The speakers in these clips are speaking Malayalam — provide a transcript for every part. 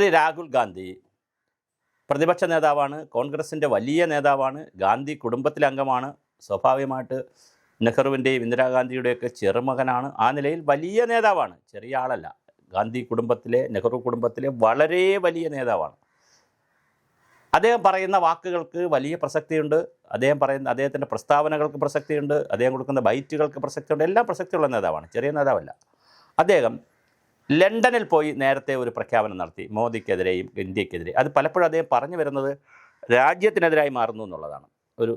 ശ്രീ രാഹുൽ ഗാന്ധി പ്രതിപക്ഷ നേതാവാണ് കോൺഗ്രസിന്റെ വലിയ നേതാവാണ് ഗാന്ധി കുടുംബത്തിലെ അംഗമാണ് സ്വാഭാവികമായിട്ട് നെഹ്റുവിന്റെയും ഇന്ദിരാഗാന്ധിയുടെയൊക്കെ ചെറുമകനാണ്. ആ നിലയിൽ വലിയ നേതാവാണ് ചെറിയ ആളല്ല. ഗാന്ധി കുടുംബത്തിലെ നെഹ്റു കുടുംബത്തിലെ വളരെ വലിയ നേതാവാണ്. അദ്ദേഹം പറയുന്ന വാക്കുകൾക്ക് വലിയ പ്രസക്തിയുണ്ട്. അദ്ദേഹം പറയുന്ന അദ്ദേഹത്തിന്റെ പ്രസ്താവനകൾക്ക് പ്രസക്തിയുണ്ട്. അദ്ദേഹം കൊടുക്കുന്ന ബൈറ്റുകൾക്ക് പ്രസക്തിയുണ്ട്. എല്ലാം പ്രസക്തിയുള്ള നേതാവാണ് ചെറിയ നേതാവല്ല. അദ്ദേഹം ലണ്ടനിൽ പോയി നേരത്തെ ഒരു പ്രഖ്യാപനം നടത്തി മോദിക്കെതിരെയും ഇന്ത്യക്കെതിരെ അത് പലപ്പോഴും അദ്ദേഹം പറഞ്ഞു വരുന്നത് രാജ്യത്തിനെതിരായി മാറുന്നു എന്നുള്ളതാണ്. ഒരു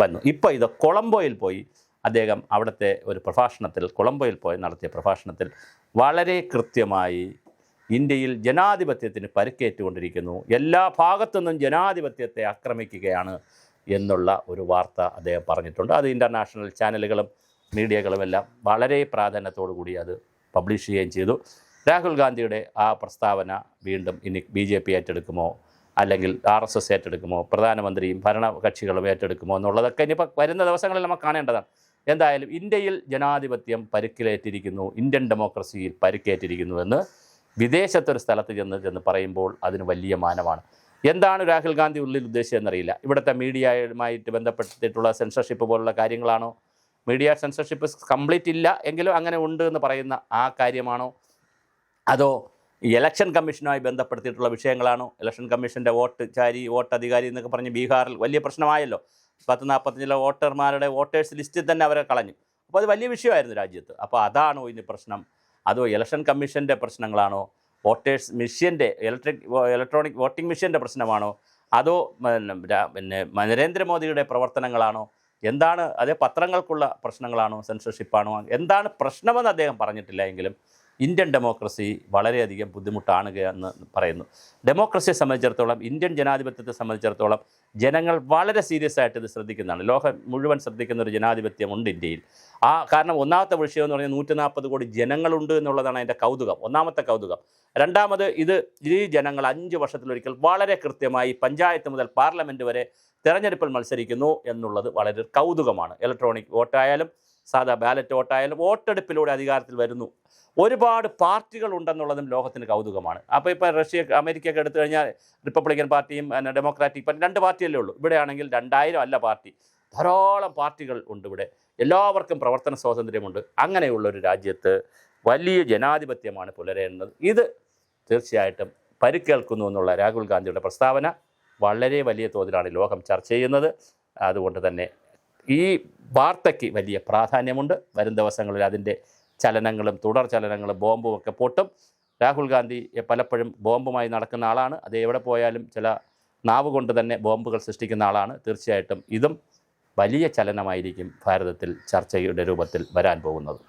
വന്നു. ഇപ്പോൾ ഇത് കൊളംബോയിൽ പോയി അദ്ദേഹം അവിടുത്തെ ഒരു പ്രഭാഷണത്തിൽ കൊളംബോയിൽ പോയി നടത്തിയ പ്രഭാഷണത്തിൽ വളരെ കൃത്യമായി ഇന്ത്യയിൽ ജനാധിപത്യത്തിന് പരുക്കേറ്റുകൊണ്ടിരിക്കുന്നു. എല്ലാ ഭാഗത്തുനിന്നും ജനാധിപത്യത്തെ ആക്രമിക്കുകയാണ് എന്നുള്ള ഒരു വാർത്ത അദ്ദേഹം പറഞ്ഞിട്ടുണ്ട്. അത് ഇന്റർനാഷണൽ ചാനലുകളും മീഡിയകളുമെല്ലാം വളരെ പ്രാധാന്യത്തോടു കൂടി അത് പബ്ലിഷ് ചെയ്യുകയും ചെയ്തു. രാഹുൽ ഗാന്ധിയുടെ ആ പ്രസ്താവന വീണ്ടും ഇനി ബി ജെ പി ഏറ്റെടുക്കുമോ? അല്ലെങ്കിൽ ആർ എസ് എസ് ഏറ്റെടുക്കുമോ? പ്രധാനമന്ത്രിയും ഭരണകക്ഷികളും ഏറ്റെടുക്കുമോ എന്നുള്ളതൊക്കെ ഇനിയിപ്പോൾ വരുന്ന ദിവസങ്ങളിൽ നമുക്ക് കാണേണ്ടതാണ്. എന്തായാലും ഇന്ത്യയിൽ ജനാധിപത്യം പരുക്കിലേറ്റിരിക്കുന്നു ഇന്ത്യൻ ഡെമോക്രസിയിൽ പരുക്കേറ്റിരിക്കുന്നുവെന്ന് വിദേശത്തൊരു സ്ഥലത്ത് ചെന്ന് ചെന്ന് പറയുമ്പോൾ അതിന് വലിയ മാനമാണ്. എന്താണ് രാഹുൽ ഗാന്ധി ഉള്ളിൽ ഉദ്ദേശിച്ചതെന്നറിയില്ല ഇവിടുത്തെ മീഡിയയുമായിട്ട് ബന്ധപ്പെട്ടിട്ടുള്ള സെൻസർഷിപ്പ് പോലുള്ള കാര്യങ്ങളാണോ? മീഡിയ സെൻസർഷിപ്പ് കംപ്ലീറ്റ് ഇല്ല. എങ്കിലും അങ്ങനെ ഉണ്ട് എന്ന് പറയുന്ന ആ കാര്യമാണോ? അതോ ഇലക്ഷൻ കമ്മീഷനുമായി ബന്ധപ്പെടുത്തിയിട്ടുള്ള വിഷയങ്ങളാണോ? ഇലക്ഷൻ കമ്മീഷന്റെ വോട്ട് ചാരി വോട്ട് അധികാരി എന്നൊക്കെ പറഞ്ഞ് ബീഹാറിൽ വലിയ പ്രശ്നമായല്ലോ. പത്ത് നാൽപ്പത്തഞ്ചിലെ വോട്ടർമാരുടെ വോട്ടേഴ്സ് ലിസ്റ്റിൽ തന്നെ അവരെ കളഞ്ഞു. അപ്പോൾ അത് വലിയ വിഷയമായിരുന്നു രാജ്യത്ത്. അപ്പോൾ അതാണോ ഇനി പ്രശ്നം? അതോ ഇലക്ഷൻ കമ്മീഷന്റെ പ്രശ്നങ്ങളാണോ? വോട്ടേഴ്സ് മെഷീന്റെ ഇലക്ട്രിക് ഇലക്ട്രോണിക് വോട്ടിംഗ് മെഷീന്റെ പ്രശ്നമാണോ? അതോ പിന്നെ നരേന്ദ്രമോദിയുടെ പ്രവർത്തനങ്ങളാണോ? എന്താണ് അതേ പത്രങ്ങൾക്കുള്ള പ്രശ്നങ്ങളാണോ സെൻസർഷിപ്പാണോ എന്താണ് പ്രശ്നമെന്ന് അദ്ദേഹം പറഞ്ഞിട്ടില്ല എങ്കിലും ഇന്ത്യൻ ഡെമോക്രസി വളരെയധികം ബുദ്ധിമുട്ടാണ് എന്ന് പറയുന്നു. ഡെമോക്രസിയെ സംബന്ധിച്ചിടത്തോളം ഇന്ത്യൻ ജനാധിപത്യത്തെ സംബന്ധിച്ചിടത്തോളം ജനങ്ങൾ വളരെ സീരിയസ് ആയിട്ട് ഇത് ശ്രദ്ധിക്കുന്നതാണ്. ലോകം മുഴുവൻ ശ്രദ്ധിക്കുന്ന ഒരു ജനാധിപത്യമുണ്ട് ഇന്ത്യയിൽ. ആ കാരണം ഒന്നാമത്തെ വിഷയം എന്ന് പറഞ്ഞാൽ നൂറ്റി നാൽപ്പത് കോടി ജനങ്ങളുണ്ട് എന്നുള്ളതാണ് അതിന്റെ കൗതുകം ഒന്നാമത്തെ കൗതുകം. രണ്ടാമത് ഇത് ഈ ജനങ്ങൾ അഞ്ച് വർഷത്തിലൊരിക്കൽ വളരെ കൃത്യമായി പഞ്ചായത്ത് മുതൽ പാർലമെന്റ് വരെ തെരഞ്ഞെടുപ്പിൽ മത്സരിക്കുന്നു എന്നുള്ളത് വളരെ കൗതുകമാണ്. ഇലക്ട്രോണിക് വോട്ടായാലും സാധാ ബാലറ്റ് വോട്ടായാലും വോട്ടെടുപ്പിലൂടെ അധികാരത്തിൽ വരുന്നു. ഒരുപാട് പാർട്ടികൾ ഉണ്ടെന്നുള്ളതും ലോകത്തിന് കൗതുകമാണ്. അപ്പോൾ ഇപ്പോൾ റഷ്യ അമേരിക്കയൊക്കെ എടുത്തു കഴിഞ്ഞാൽ റിപ്പബ്ലിക്കൻ പാർട്ടിയും ഡെമോക്രാറ്റിക് പാർട്ടി രണ്ട് പാർട്ടിയല്ലേ ഉള്ളൂ. ഇവിടെയാണെങ്കിൽ രണ്ടായിരം അല്ല പാർട്ടി. ധാരാളം പാർട്ടികൾ ഉണ്ട് ഇവിടെ. എല്ലാവർക്കും പ്രവർത്തന സ്വാതന്ത്ര്യമുണ്ട്. അങ്ങനെയുള്ള ഒരു രാജ്യത്ത് വലിയ ജനാധിപത്യമാണ് പുലരേണ്ടത്. ഇത് തീർച്ചയായിട്ടും പരിക്കേൽക്കുന്നു എന്നുള്ള രാഹുൽ ഗാന്ധിയുടെ പ്രസ്താവന വളരെ വലിയ തോതിലാണ് ലോകം ചർച്ച ചെയ്യുന്നത്. അതുകൊണ്ട് തന്നെ ഈ വാർത്തയ്ക്ക് വലിയ പ്രാധാന്യമുണ്ട്. വരും ദിവസങ്ങളിൽ അതിന്റെ ചലനങ്ങളും തുടർ ചലനങ്ങളും ബോംബും ഒക്കെ പൊട്ടും. രാഹുൽ ഗാന്ധി പലപ്പോഴും ബോംബുമായി നടക്കുന്ന ആളാണ്. അത് എവിടെ പോയാലും ചില നാവ് കൊണ്ട് തന്നെ ബോംബുകൾ സൃഷ്ടിക്കുന്ന ആളാണ്. തീർച്ചയായിട്ടും ഇതും വലിയ ചലനമായിരിക്കും ഭാരതത്തിൽ ചർച്ചയുടെ രൂപത്തിൽ വരാൻ പോകുന്നത്.